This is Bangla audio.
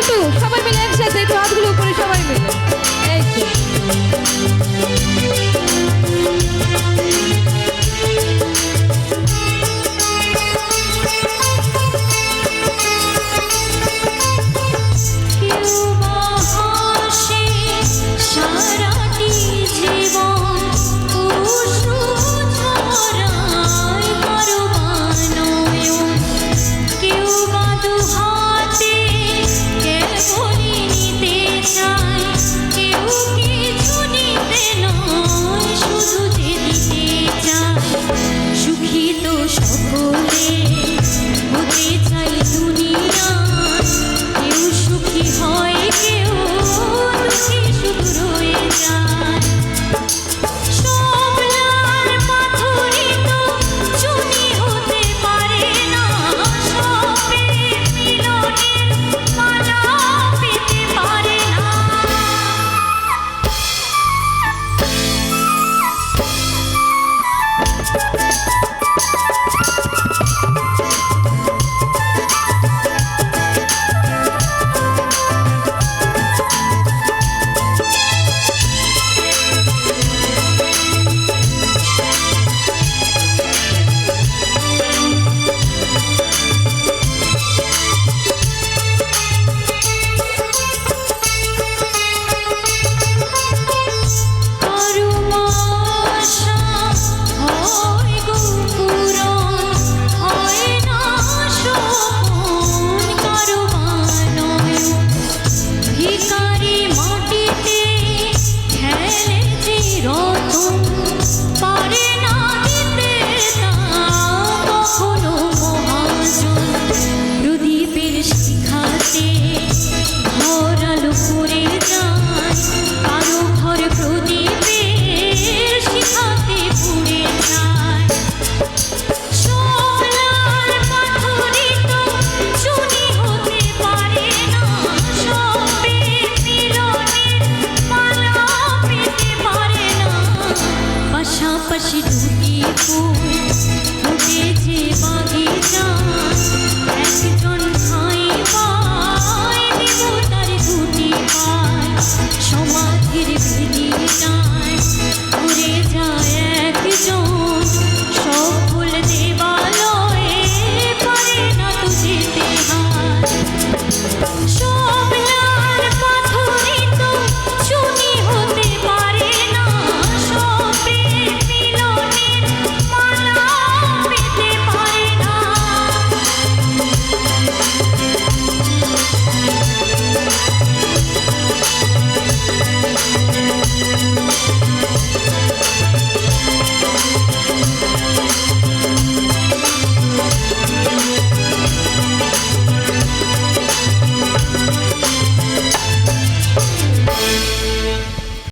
একটু সবাই মিলে একসাথে একটু হাতগুলো উপরে সবাই মিলে।